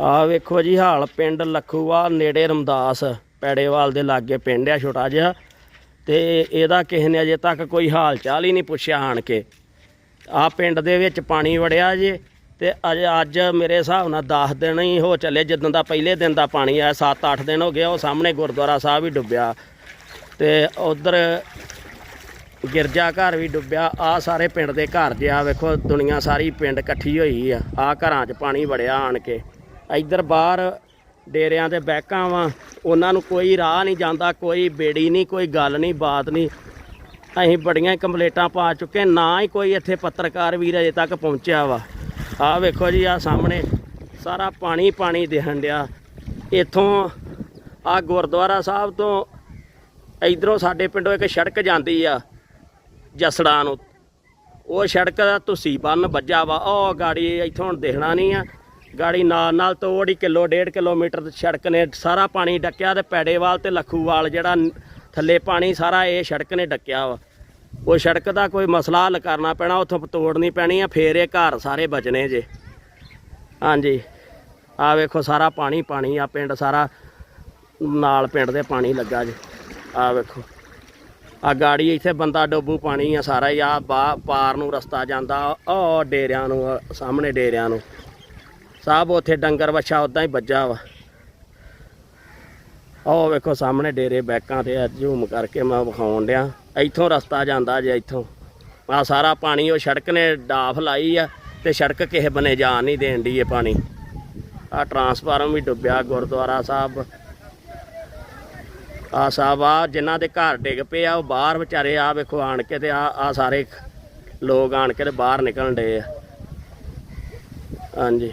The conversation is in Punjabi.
ਆ ਵੇਖੋ ਜੀ, ਹਾਲ ਪਿੰਡ ਲਖੂਵਾਲ ਨੇੜੇ ਰਮਦਾਸ, ਪੈੜੇਵਾਲ ਦੇ ਲਾਗੇ ਪਿੰਡ ਆ ਛੋਟਾ ਜਿਹਾ। ਤੇ ਇਹਦਾ ਕਿਸੇ ਨੇ ਅਜੇ ਤੱਕ ਕੋਈ ਹਾਲ ਚਾਲ ਹੀ ਨਹੀਂ ਪੁੱਛਿਆ ਆਣ ਕੇ। ਆ ਪਿੰਡ ਦੇ ਵਿੱਚ ਪਾਣੀ ਵੜਿਆ ਜੇ, ਤੇ ਅਜੇ ਅੱਜ ਮੇਰੇ ਹਿਸਾਬ ਨਾਲ 10 ਦਿਨ ਹੀ ਹੋ ਚੱਲੇ ਜਦੋਂ ਦਾ ਪਹਿਲੇ ਦਿਨ ਦਾ ਪਾਣੀ ਆਇਆ 7-8 ਦਿਨ ਹੋ ਗਏ, ਉਹ ਸਾਹਮਣੇ ਗੁਰਦੁਆਰਾ ਸਾਹਿਬ ਹੀ ਡੁੱਬਿਆ। ਤੇ ਉਧਰ ਗਿਰਜਾ ਘਰ ਵੀ ਡੁੱਬਿਆ, ਆ ਸਾਰੇ ਪਿੰਡ ਦੇ ਘਰ ਜੇ ਵੇਖੋ ਦੁਨੀਆ ਸਾਰੀ ਪਿੰਡ ਇਕੱਠੀ ਹੋਈ ਆ ਆ ਘਰਾਂ 'ਚ ਪਾਣੀ ਵੜਿਆ ਆਣ ਕੇ। ਇੱਧਰ ਬਾਹਰ ਡੇਰਿਆਂ ਦੇ ਬੈਕਾਂ ਵਾ। ਉਹਨਾਂ ਨੂੰ ਕੋਈ ਰਾਹ ਨਹੀਂ ਜਾਂਦਾ, ਕੋਈ ਬੇੜੀ ਨਹੀਂ, ਕੋਈ ਗੱਲ ਨਹੀਂ, ਬਾਤ ਨਹੀਂ। ਅਸੀਂ ਬੜੀਆਂ ਕੰਪਲੇਟਾਂ ਪਾ ਚੁੱਕੇ ਨਾ ਹੀ ਕੋਈ ਇੱਥੇ ਪੱਤਰਕਾਰ ਵੀਰ ਅਜੇ ਤੱਕ ਪਹੁੰਚਿਆ ਵਾ। ਆਹ ਵੇਖੋ ਜੀ ਆ ਸਾਹਮਣੇ ਸਾਰਾ ਪਾਣੀ ਪਾਣੀ ਦਿਖਣ ਡਿਆ। ਇੱਥੋਂ ਆ ਗੁਰਦੁਆਰਾ ਸਾਹਿਬ ਤੋਂ ਇਧਰੋਂ ਸਾਡੇ ਪਿੰਡੋਂ ਇੱਕ ਸੜਕ ਜਾਂਦੀ ਆ, ਜਸੜਾ ਨੂੰ। ਉਹ ਸੜਕ ਦਾ ਤੁਸੀਂ ਬੰਨ ਵੱਜਾ ਵਾ। ਉਹ ਗਾੜੀ ਇੱਥੋਂ ਹੁਣ ਦੇਖਣਾ ਨਹੀਂ ਆ। ਗਾੜੀ ਨਾਲ ਨਾਲ ਤੋੜ ਹੀ ਕਿਲੋ, ਡੇਢ ਕਿਲੋਮੀਟਰ ਦੀ ਸੜਕ ਨੇ ਸਾਰਾ ਪਾਣੀ ਡੱਕਿਆ ਤੇ ਪੈੜੇਵਾਲ ਤੇ ਲਖੂਵਾਲ ਜਿਹੜਾ ਥੱਲੇ ਪਾਣੀ ਸਾਰਾ ਇਹ ਸੜਕ ਨੇ ਡੱਕਿਆ ਵਾ। ਉਹ ਸੜਕ ਦਾ ਕੋਈ ਮਸਲਾ ਹੱਲ ਕਰਨਾ ਪੈਣਾ, ਉੱਥੋਂ ਤੋੜਨੀ ਪੈਣੀ ਆ, ਫੇਰ ਇਹ ਘਰ ਸਾਰੇ ਬਚਣੇ ਜੇ। ਹਾਂਜੀ। ਆ ਵੇਖੋ ਸਾਰਾ ਪਾਣੀ ਪਾਣੀ ਆ ਪਿੰਡ ਸਾਰਾ। ਨਾਲ ਪਿੰਡ ਦੇ ਪਾਣੀ ਲੱਗਾ ਜੇ। ਆ ਵੇਖੋ। ਆ ਗਾੜੀ ਇੱਥੇ ਬੰਦਾ ਡੋਬੂ ਪਾਣੀ ਆ ਸਾਰਾ ਹੀ ਆ ਬਾ ਪਾਰ ਨੂੰ ਰਸਤਾ ਜਾਂਦਾ, ਉਹ ਡੇਰਿਆਂ ਨੂੰ, ਸਾਹਮਣੇ ਡੇਰਿਆਂ ਨੂੰ। ਸਾਹਿਬ ਉੱਥੇ ਡੰਗਰ ਵੱਛਾ ਉਦਾਂ ਹੀ ਵੱਜਾ ਵਾ। ਆਹ ਵੇਖੋ ਸਾਹਮਣੇ ਡੇਰੇ ਬੈਕਾਂ ਤੇ ਆ ਝੂਮ ਕਰਕੇ ਮੈਂ ਵਿਖਾਉਣ ਡਿਆ। ਇੱਥੋਂ ਰਸਤਾ ਜਾਂਦਾ ਜੇ ਇੱਥੋਂ। ਆ ਸਾਰਾ ਪਾਣੀ ਉਹ ਸੜਕ ਨੇ ਡਾਫ ਲਾਈ ਆ ਤੇ ਸੜਕ ਕਿਸੇ ਬਨੇ ਜਾਣ ਨਹੀਂ ਦੇਣ ਦੀ ਇਹ ਪਾਣੀ। ਆ ਟਰਾਂਸਫਾਰਮ ਵੀ ਡੁੱਬਿਆ ਗੁਰਦੁਆਰਾ ਸਾਹਿਬ। ਆ ਸਾਹਿਬ ਆ ਜਿਨ੍ਹਾਂ ਦੇ ਘਰ ਡਿੱਗ ਪਏ ਆ, ਉਹ ਬਾਹਰ ਵਿਚਾਰੇ ਆ ਵੇਖੋ ਆਣ ਕੇ ਤੇ ਆ ਆ ਸਾਰੇ ਲੋਕ ਆਣ ਕੇ ਤੇ ਬਾਹਰ ਨਿਕਲਣ ਡੇ ਆ। ਹਾਂਜੀ।